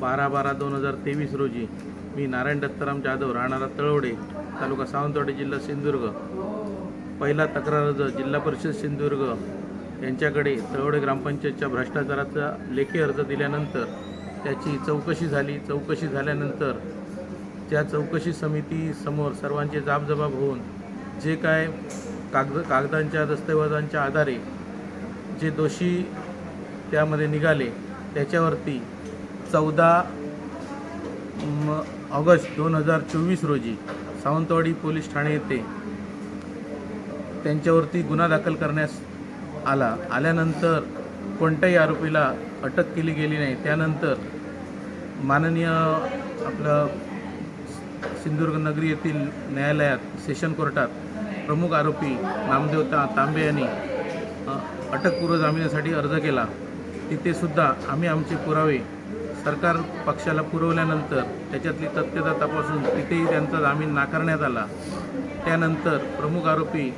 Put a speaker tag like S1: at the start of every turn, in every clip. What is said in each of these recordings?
S1: बारा बारा दोन हजार तेवीस रोजी मी नारायण दत्ताराम जाधव राहणारा तळवडे तालुका सावंतवाडी जिल्हा सिंधुदुर्ग. पहिला तक्रार अर्ज जिल्हा परिषद सिंधुदुर्ग. यांच्याकडे तळवडे ग्रामपंचायतच्या भ्रष्टाचाराचा लेखी अर्ज दिल्यानंतर त्याची चौकशी झाली. चौकशी झाल्यानंतर त्या चौकशी समितीसमोर सर्वांचे जाबजबाब होऊन जे काय कागद कागदांच्या दस्तऐवजांच्या आधारे जे दोषी त्यामध्ये निघाले त्याच्यावरती चौदा म ऑगस्ट दोन हजार चोवीस रोजी सावंतवाडी पोलीस ठाणे येथे त्यांच्यावरती गुन्हा दाखल करण्यास आला. आल्यानंतर कोणत्याही आरोपीला अटक केली गेली नाही. त्यानंतर माननीय आपलं सिंधुदुर्ग नगरी येथील न्यायालयात सेशन कोर्टात प्रमुख आरोपी नामदेव ता तांबे यांनी अटकपूर्व जामिनासाठी अर्ज केला. तिथेसुद्धा आम्ही आमचे पुरावे सरकार पक्षाला पुरवल्यानंतर त्याच्यातली तथ्यता तपासून तिथेही त्यांचा जामीन नाकारण्यात आला. त्यानंतर प्रमुख आरोपी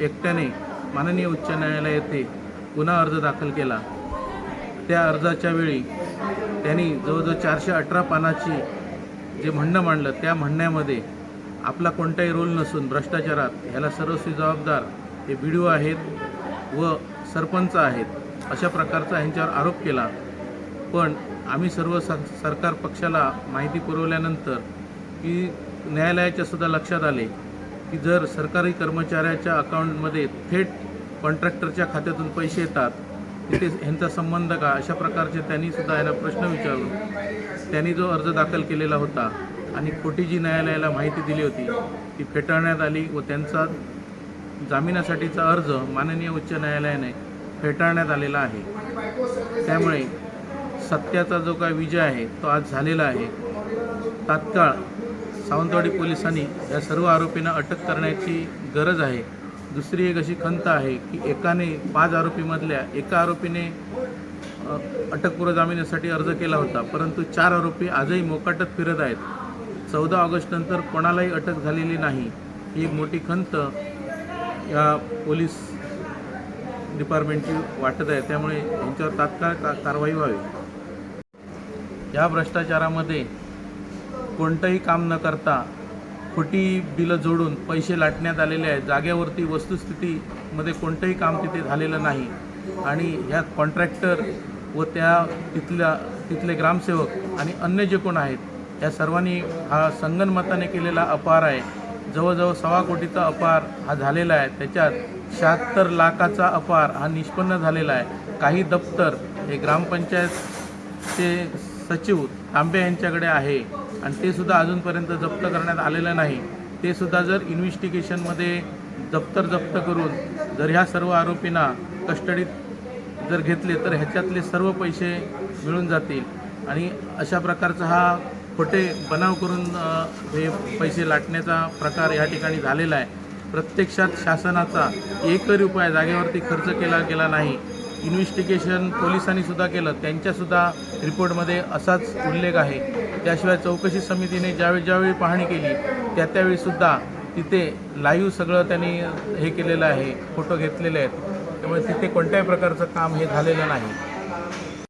S1: एकट्याने माननीय उच्च न्यायालय येथे गुन्हा अर्ज दाखल केला. त्या अर्जाच्या वेळी त्यांनी जवळजवळ चारशे अठरा पानाची जे म्हणणं मांडलं त्या म्हणण्यामध्ये आपला कोणताही रोल नसून भ्रष्टाचारात ह्याला सर्वस्वी जबाबदार हे बी डी आहेत व सरपंच आहेत अशा प्रकारचा ह्यांच्यावर आरोप केला. पण आम्ही सर्व स सरकार पक्षाला माहिती पुरवल्यानंतर की न्यायालयाच्या सुद्धा लक्षात आले की जर सरकारी कर्मचाऱ्याच्या अकाउंटमध्ये थेट कॉन्ट्रॅक्टरच्या खात्यातून पैसे येतात तिथे ह्यांचा संबंध का? अशा प्रकारचे त्यांनी सुद्धा यांना प्रश्न विचारून त्यांनी जो अर्ज दाखल केलेला होता आणि खोटी जी न्यायालयाला माहिती दिली होती ती फेटाळण्यात आली व त्यांचा जामिनासाठीचा अर्ज माननीय उच्च न्यायालयाने फेटाळण्यात आलेला आहे. त्यामुळे सत्याचा जो काय विजय आहे तो आज झालेला आहे. तात्काळ सावंतवाडी पोलिसांनी या सर्व आरोपींना अटक करण्याची गरज आहे. दुसरी एक अशी खंत आहे की एकाने पाच आरोपीमधल्या एका आरोपीने अटकपूर्व जामिनासाठी अर्ज केला होता परंतु चार आरोपी आजही मोकाटत फिरत आहेत. चौदा ऑगस्टनंतर कोणालाही अटक झालेली नाही. ही एक मोठी खंत या पोलीस डिपार्टमेंटची वाटत आहे. त्यामुळे यांच्यावर तात्काळ का कारवाई व्हावी. या भ्रष्टाचारामध्ये कोणतंही काम न करता खोटी बिलं जोडून पैसे लाटण्यात आलेले आहेत. जागेवरती वस्तुस्थितीमध्ये कोणतंही काम तिथे झालेलं नाही. आणि ह्या कॉन्ट्रॅक्टर व त्या तिथल्या तिथले ग्रामसेवक आणि अन्य जे कोण आहेत या सर्वांनी हा संगनमताने केलेला अपार आहे. जवळजवळ सव्वा कोटीचा अपार हा झालेला आहे. त्याच्यात शहात्तर लाखाचा अपार हा निष्पन्न झालेला आहे. काही दप्तर हे ग्रामपंचायतचे सचिव तांबे यांच्याकडे आहे आणि ते सुद्धा अजूनपर्यंत जप्त करण्यात आलेलं नाही. ते सुद्धा जर इन्व्हेस्टिगेशनमध्ये दप्तर जप्त करून जर ह्या सर्व आरोपींना कस्टडीत जर घेतले तर ह्याच्यातले सर्व पैसे मिळून जातील. आणि अशा प्रकारचा हा खोटे बनाव करून हे पैसे लाटण्याचा प्रकार या ठिकाणी झालेला आहे. प्रत्यक्षात शासनाचा एकही रुपया जागेवरती खर्च केला गेला नाही. इन्व्हेस्टिगेशन पोलिसांनीसुद्धा केलं. त्यांच्यासुद्धा रिपोर्टमध्ये असाच उल्लेख आहे. त्याशिवाय चौकशी समितीने ज्यावेळी ज्यावेळी पाहणी केली त्या त्यावेळीसुद्धा तिथे लाईव्ह सगळं त्यांनी हे केलेलं आहे फोटो घेतलेले आहेत. त्यामुळे तिथे कोणत्याही प्रकारचं काम हे झालेलं नाही.